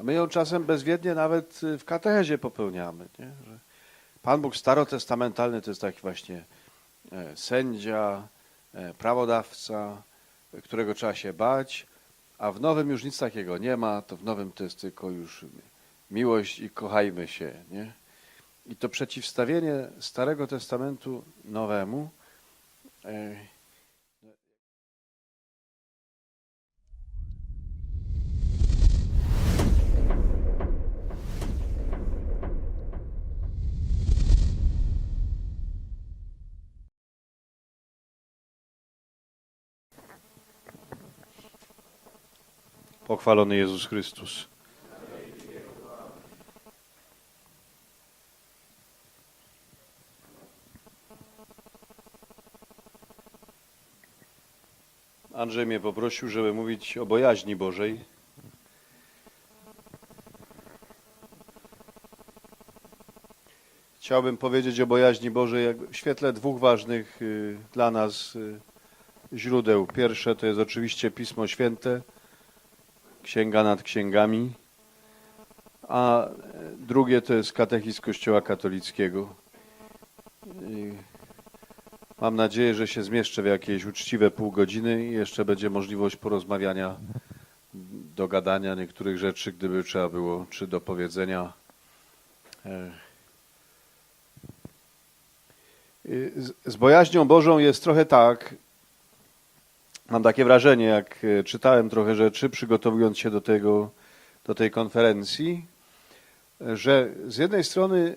A my ją czasem bezwiednie nawet y, w katechezie popełniamy. Nie? Że Pan Bóg starotestamentalny to jest taki właśnie e, sędzia, e, prawodawca, e, którego trzeba się bać, a w Nowym już nic takiego nie ma, to w Nowym to jest tylko już miłość i kochajmy się. Nie? I to przeciwstawienie Starego Testamentu Nowemu Pochwalony Jezus Chrystus. Andrzej mnie poprosił, żeby mówić o bojaźni Bożej. Chciałbym powiedzieć o bojaźni Bożej w świetle dwóch ważnych y, dla nas y, źródeł. Pierwsze to jest oczywiście Pismo Święte, Księga nad Księgami, a drugie to jest Katechizm Kościoła Katolickiego. I Mam nadzieję, że się zmieszczę w jakieś uczciwe pół godziny i jeszcze będzie możliwość porozmawiania, dogadania niektórych rzeczy, gdyby trzeba było, czy do powiedzenia. Y, z bojaźnią Bożą jest trochę tak, mam takie wrażenie, jak e, czytałem trochę rzeczy, przygotowując się do, tego, do tej konferencji, e, że z jednej strony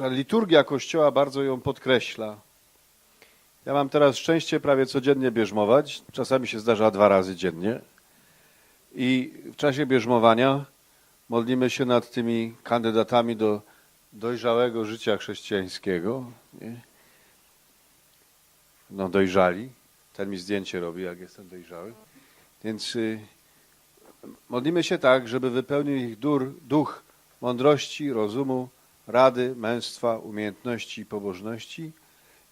e, liturgia Kościoła bardzo ją podkreśla. Ja mam teraz szczęście prawie codziennie bierzmować, czasami się zdarza dwa razy dziennie. I w czasie bierzmowania modlimy się nad tymi kandydatami do dojrzałego życia chrześcijańskiego. Nie? No dojrzali. Ten mi zdjęcie robi, jak jestem dojrzały. Więc y, modlimy się tak, żeby wypełnił ich dur, duch mądrości, rozumu, rady, męstwa, umiejętności i pobożności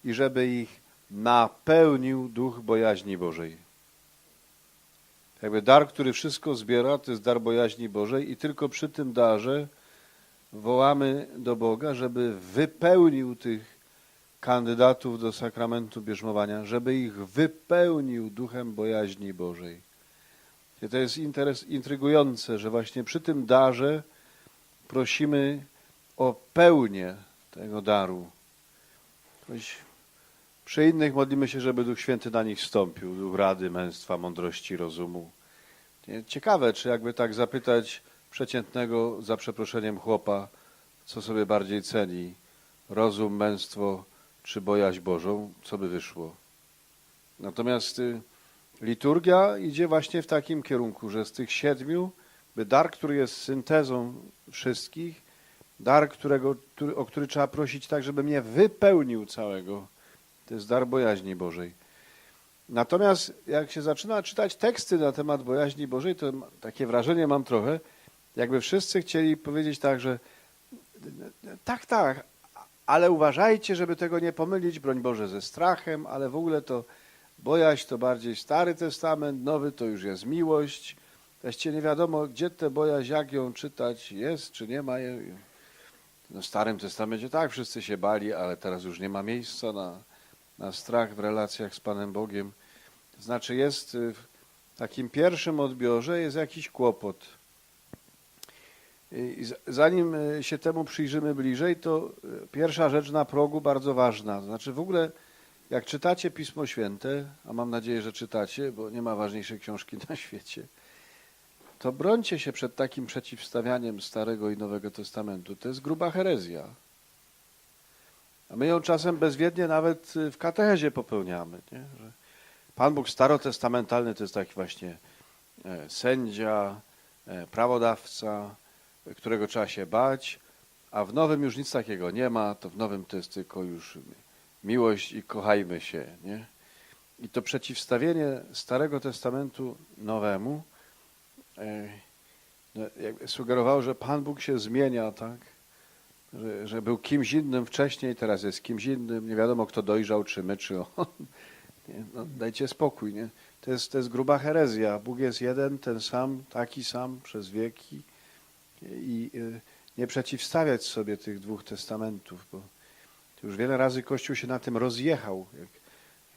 i żeby ich napełnił duch bojaźni Bożej. Jakby dar, który wszystko zbiera, to jest dar bojaźni Bożej i tylko przy tym darze wołamy do Boga, żeby wypełnił tych kandydatów do sakramentu bierzmowania, żeby ich wypełnił duchem bojaźni Bożej. I to jest interes, intrygujące, że właśnie przy tym darze prosimy o pełnię tego daru. Choć przy innych modlimy się, żeby Duch Święty na nich wstąpił, duch rady, męstwa, mądrości, rozumu. Ciekawe, czy jakby tak zapytać przeciętnego, za przeproszeniem chłopa, co sobie bardziej ceni, rozum, męstwo czy bojaźń Bożą, co by wyszło. Natomiast y, liturgia idzie właśnie w takim kierunku, że z tych siedmiu, by dar, który jest syntezą wszystkich, dar, którego, o który trzeba prosić tak, żeby mnie wypełnił całego, to jest dar bojaźni Bożej. Natomiast jak się zaczyna czytać teksty na temat bojaźni Bożej, to takie wrażenie mam trochę, jakby wszyscy chcieli powiedzieć tak, że tak, tak, ale uważajcie, żeby tego nie pomylić, broń Boże, ze strachem, ale w ogóle to bojaźń to bardziej Stary Testament, Nowy to już jest miłość. Właściwie nie wiadomo, gdzie tę bojaźń, jak ją czytać, jest czy nie ma. No, w Starym Testamencie tak, wszyscy się bali, ale teraz już nie ma miejsca na, na strach w relacjach z Panem Bogiem. To znaczy jest y, w takim pierwszym odbiorze jest jakiś kłopot. I zanim y, się temu przyjrzymy bliżej, to y, pierwsza rzecz na progu bardzo ważna. Znaczy w ogóle jak czytacie Pismo Święte, a mam nadzieję, że czytacie, bo nie ma ważniejszej książki na świecie, to brońcie się przed takim przeciwstawianiem Starego i Nowego Testamentu. To jest gruba herezja. A my ją czasem bezwiednie nawet y, w katechezie popełniamy. Nie? Że Pan Bóg starotestamentalny to jest taki właśnie e, sędzia, e, prawodawca, e, którego trzeba się bać, a w Nowym już nic takiego nie ma, to w Nowym to jest tylko już miłość i kochajmy się. Nie? I to przeciwstawienie Starego Testamentu Nowemu e, no, sugerowało, że Pan Bóg się zmienia, tak? Że, że był kimś innym wcześniej, teraz jest kimś innym. Nie wiadomo, kto dojrzał, czy my, czy on. Nie? No, dajcie spokój, nie? to jest, to jest gruba herezja. Bóg jest jeden, ten sam, taki sam przez wieki i y, nie przeciwstawiać sobie tych dwóch testamentów, bo już wiele razy Kościół się na tym rozjechał, jak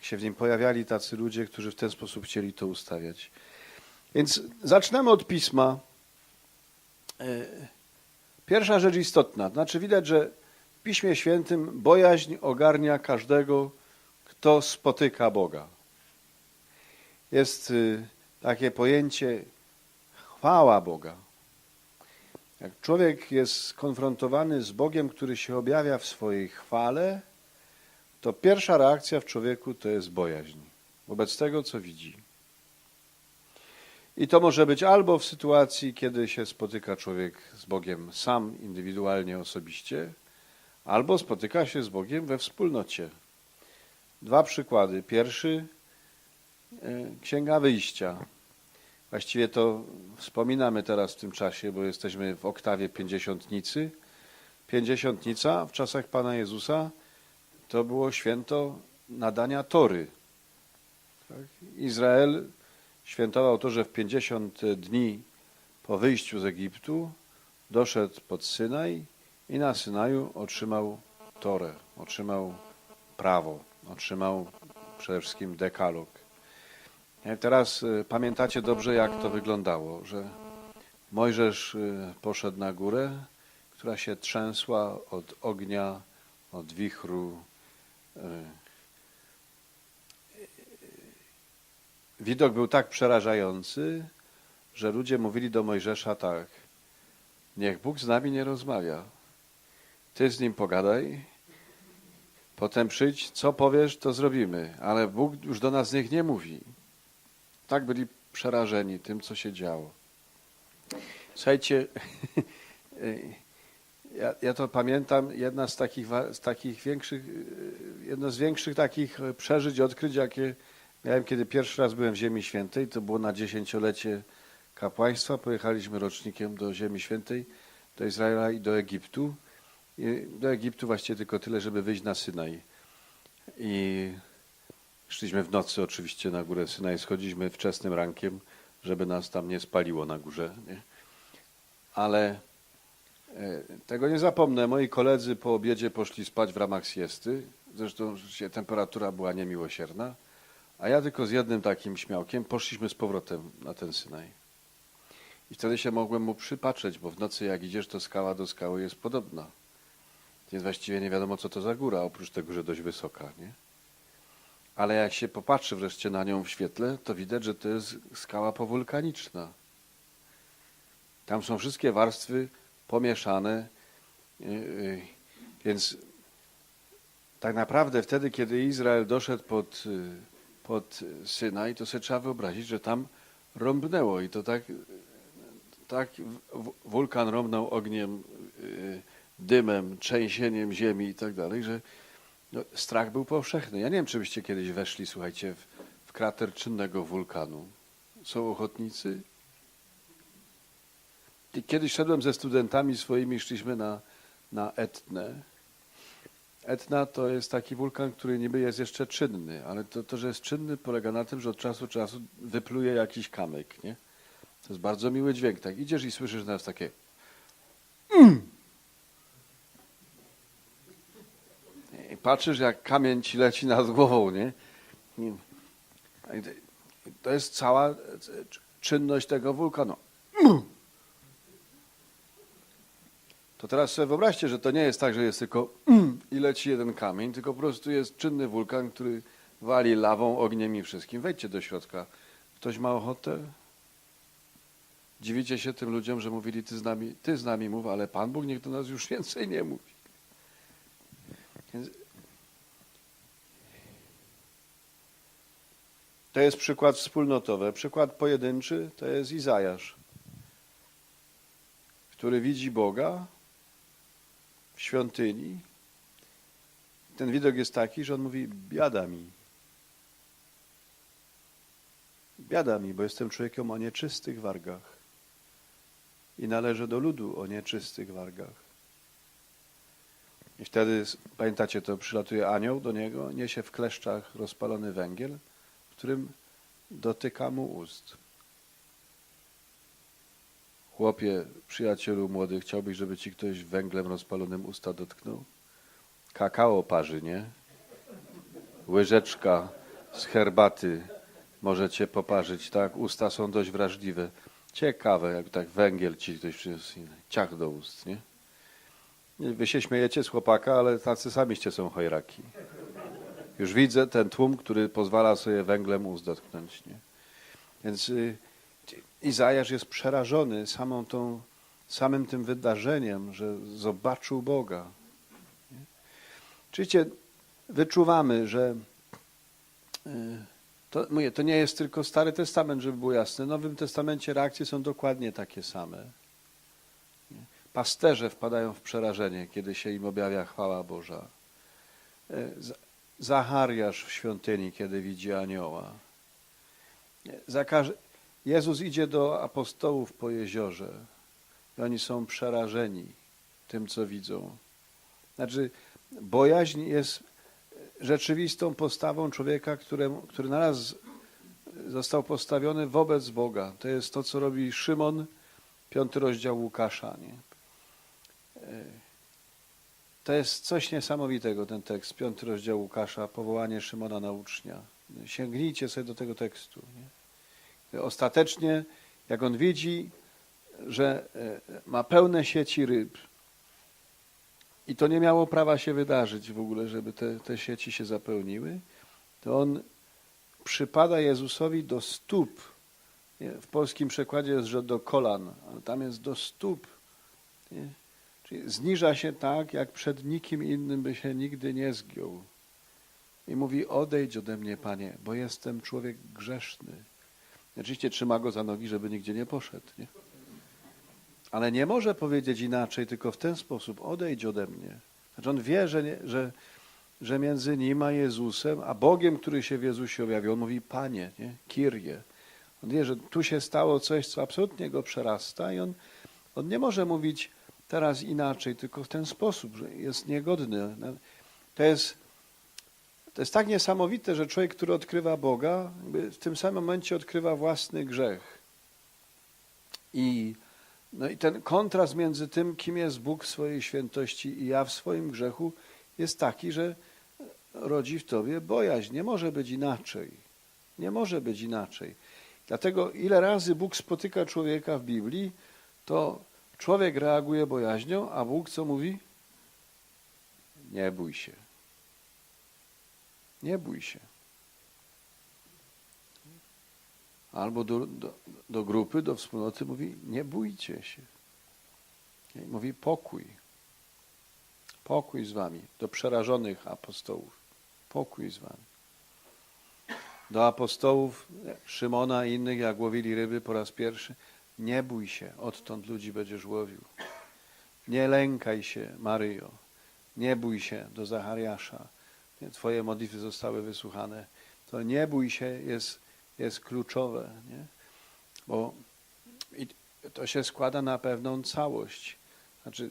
się w nim pojawiali tacy ludzie, którzy w ten sposób chcieli to ustawiać. Więc zaczynamy od pisma. E, Pierwsza rzecz istotna, znaczy widać, że w Piśmie Świętym bojaźń ogarnia każdego, kto spotyka Boga. Jest y, takie pojęcie chwała Boga. Jak człowiek jest skonfrontowany z Bogiem, który się objawia w swojej chwale, to pierwsza reakcja w człowieku to jest bojaźń wobec tego, co widzi. I to może być albo w sytuacji, kiedy się spotyka człowiek z Bogiem sam, indywidualnie, osobiście, albo spotyka się z Bogiem we wspólnocie. Dwa przykłady. Pierwszy, e, Księga Wyjścia. Właściwie to wspominamy teraz w tym czasie, bo jesteśmy w oktawie pięćdziesiątnicy. Pięćdziesiątnica w czasach Pana Jezusa to było święto nadania Tory. Tak? Izrael świętował to, że w 50 dni po wyjściu z Egiptu doszedł pod Synaj i na Synaju otrzymał Torę, otrzymał prawo, otrzymał przede wszystkim dekalog. I Teraz y, pamiętacie dobrze, jak to wyglądało, że Mojżesz y, poszedł na górę, która się trzęsła od ognia, od wichru. Widok był tak przerażający, że ludzie mówili do Mojżesza tak: Niech Bóg z nami nie rozmawia. Ty z nim pogadaj, potem przyjdź, co powiesz, to zrobimy, ale Bóg już do nas niech nie mówi. Tak byli przerażeni tym, co się działo. Słuchajcie, ja, ja to pamiętam, jedna z takich, z takich większych, jedno z większych takich przeżyć, odkryć, jakie miałem, kiedy pierwszy raz byłem w Ziemi Świętej. To było na dziesięciolecie kapłaństwa. Pojechaliśmy rocznikiem do Ziemi Świętej, do Izraela i do Egiptu. I do Egiptu właściwie tylko tyle, żeby wyjść na Synaj. I szliśmy w nocy oczywiście na górę Synaj, schodziliśmy wczesnym rankiem, żeby nas tam nie spaliło na górze. Nie? Ale e, tego nie zapomnę. Moi koledzy po obiedzie poszli spać w ramach siesty. Zresztą temperatura była niemiłosierna. A ja tylko z jednym takim śmiałkiem poszliśmy z powrotem na ten Synaj. I wtedy się mogłem mu przypatrzeć, bo w nocy jak idziesz, to skała do skały jest podobna. Więc właściwie nie wiadomo, co to za góra, oprócz tego, że dość wysoka. Nie? Ale jak się popatrzy wreszcie na nią w świetle, to widać, że to jest skała powulkaniczna. Tam są wszystkie warstwy pomieszane. yy, yy, Więc tak naprawdę wtedy, kiedy Izrael doszedł pod, yy, pod Synaj, to sobie trzeba wyobrazić, że tam rąbnęło i to tak, tak wulkan rąbnął ogniem, dymem, trzęsieniem ziemi i tak dalej, że no, strach był powszechny. Ja nie wiem, czy byście kiedyś weszli, słuchajcie, w, w krater czynnego wulkanu. Są ochotnicy? I Kiedyś szedłem ze studentami swoimi, szliśmy na, na Etnę. Etna to jest taki wulkan, który niby jest jeszcze czynny, ale to, to, że jest czynny, polega na tym, że od czasu do czasu wypluje jakiś kamyk, nie? To jest bardzo miły dźwięk. Tak idziesz i słyszysz nas takie I patrzysz, jak kamień ci leci nad głową, nie? To jest cała czynność tego wulkanu. To teraz sobie wyobraźcie, że to nie jest tak, że jest tylko i leci jeden kamień, tylko po prostu jest czynny wulkan, który wali lawą, ogniem i wszystkim. Wejdźcie do środka. Ktoś ma ochotę? Dziwicie się tym ludziom, że mówili, ty z nami, ty z nami mów, ale Pan Bóg niech do nas już więcej nie mówi. Więc To jest przykład wspólnotowy. Przykład pojedynczy to jest Izajasz, który widzi Boga w świątyni. Ten widok jest taki, że on mówi: Biada mi. Biada mi, bo jestem człowiekiem o nieczystych wargach i należę do ludu o nieczystych wargach. I wtedy, pamiętacie to, przylatuje anioł do niego, niesie w kleszczach rozpalony węgiel, którym dotyka mu ust. Chłopie, przyjacielu młody, chciałbyś, żeby ci ktoś węglem rozpalonym usta dotknął? Kakao parzy, nie? Łyżeczka z herbaty może cię poparzyć, tak? Usta są dość wrażliwe. Ciekawe, jak tak węgiel ci ktoś przyniósł, ciach do ust? Nie, Wy się śmiejecie z chłopaka, ale tacy samiście są chojraki. Już widzę ten tłum, który pozwala sobie węglem ust dotknąć, nie? Więc y, Izajasz jest przerażony samą tą, samym tym wydarzeniem, że zobaczył Boga. Oczywiście wyczuwamy, że y, to, mówię, to nie jest tylko Stary Testament, żeby było jasne. W Nowym Testamencie reakcje są dokładnie takie same. Pasterze wpadają w przerażenie, kiedy się im objawia chwała Boża. Zachariasz w świątyni, kiedy widzi anioła. Jezus idzie do apostołów po jeziorze i oni są przerażeni tym, co widzą. Znaczy, bojaźń jest rzeczywistą postawą człowieka, któremu, który naraz został postawiony wobec Boga. To jest to, co robi Szymon, piąty rozdział Łukasza. Nie? To jest coś niesamowitego, ten tekst, piąty rozdział Łukasza, powołanie Szymona na ucznia. Sięgnijcie sobie do tego tekstu. Nie? Ostatecznie, jak on widzi, że e, ma pełne sieci ryb, i to nie miało prawa się wydarzyć w ogóle, żeby te, te sieci się zapełniły, to on przypada Jezusowi do stóp. Nie, W polskim przekładzie jest, że do kolan, ale tam jest do stóp. Nie? Czyli zniża się tak, jak przed nikim innym by się nigdy nie zgiął. I mówi, odejdź ode mnie, Panie, bo jestem człowiek grzeszny. Oczywiście trzyma go za nogi, żeby nigdzie nie poszedł. Nie? Ale nie może powiedzieć inaczej, tylko w ten sposób, odejdź ode mnie. Znaczy on wie, że, nie, że, że między nim a Jezusem, a Bogiem, który się w Jezusie objawił, on mówi Panie, nie? Kirie. On wie, że tu się stało coś, co absolutnie go przerasta i on, on nie może mówić teraz inaczej, tylko w ten sposób, że jest niegodny. To jest, to jest tak niesamowite, że człowiek, który odkrywa Boga, w tym samym momencie odkrywa własny grzech. I no i ten kontrast między tym, kim jest Bóg w swojej świętości i ja w swoim grzechu, jest taki, że rodzi w tobie bojaźń. Nie może być inaczej. Nie może być inaczej. Dlatego ile razy Bóg spotyka człowieka w Biblii, to człowiek reaguje bojaźnią, a Bóg co mówi? Nie bój się. Nie bój się. Albo do, do, do grupy, do wspólnoty mówi, nie bójcie się. Mówi pokój. Pokój z wami. Do przerażonych apostołów. Pokój z wami. Do apostołów Szymona i innych, jak łowili ryby po raz pierwszy, nie bój się, odtąd ludzi będziesz łowił. Nie lękaj się, Maryjo. Nie bój się do Zachariasza. Twoje modlitwy zostały wysłuchane. To nie bój się jest jest kluczowe, nie? bo to się składa na pewną całość. Znaczy,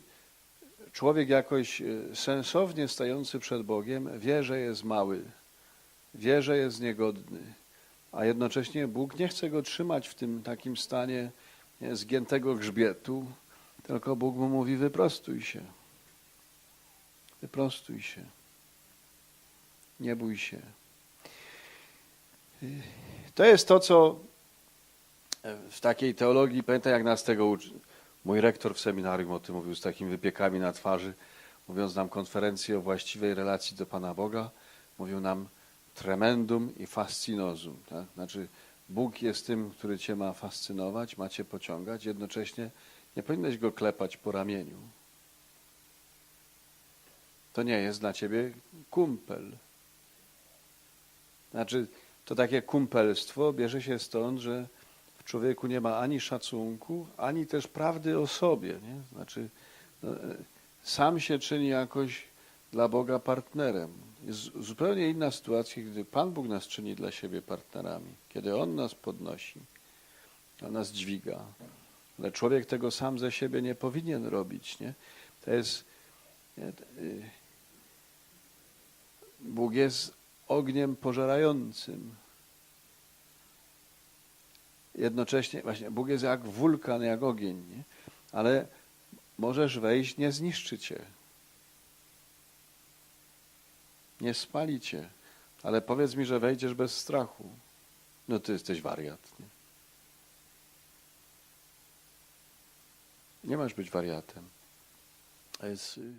człowiek jakoś e, sensownie stający przed Bogiem wie, że jest mały, wie, że jest niegodny, a jednocześnie Bóg nie chce go trzymać w tym takim stanie nie, zgiętego grzbietu, tylko Bóg mu mówi wyprostuj się, wyprostuj się, nie bój się. To jest to, co w takiej teologii, pamiętam jak nas tego uczy. Mój rektor w seminarium o tym mówił z takimi wypiekami na twarzy, mówiąc nam konferencję o właściwej relacji do Pana Boga, mówił nam tremendum i fascinosum. Tak? Znaczy Bóg jest tym, który cię ma fascynować, ma cię pociągać, jednocześnie nie powinieneś go klepać po ramieniu. To nie jest dla ciebie kumpel. Znaczy, to takie kumpelstwo bierze się stąd, że w człowieku nie ma ani szacunku, ani też prawdy o sobie. Nie? Znaczy, no, e, sam się czyni jakoś dla Boga partnerem. Jest zupełnie inna sytuacja, gdy Pan Bóg nas czyni dla siebie partnerami, kiedy On nas podnosi, On nas dźwiga. Ale człowiek tego sam ze siebie nie powinien robić. Nie? To jest. Nie, y, Bóg jest ogniem pożerającym. jednocześnie, właśnie Bóg jest jak wulkan, jak ogień, nie? ale możesz wejść, nie zniszczy cię. Nie spali cię. Ale powiedz mi, że wejdziesz bez strachu. No ty jesteś wariat. Nie, nie masz być wariatem. A jest... y,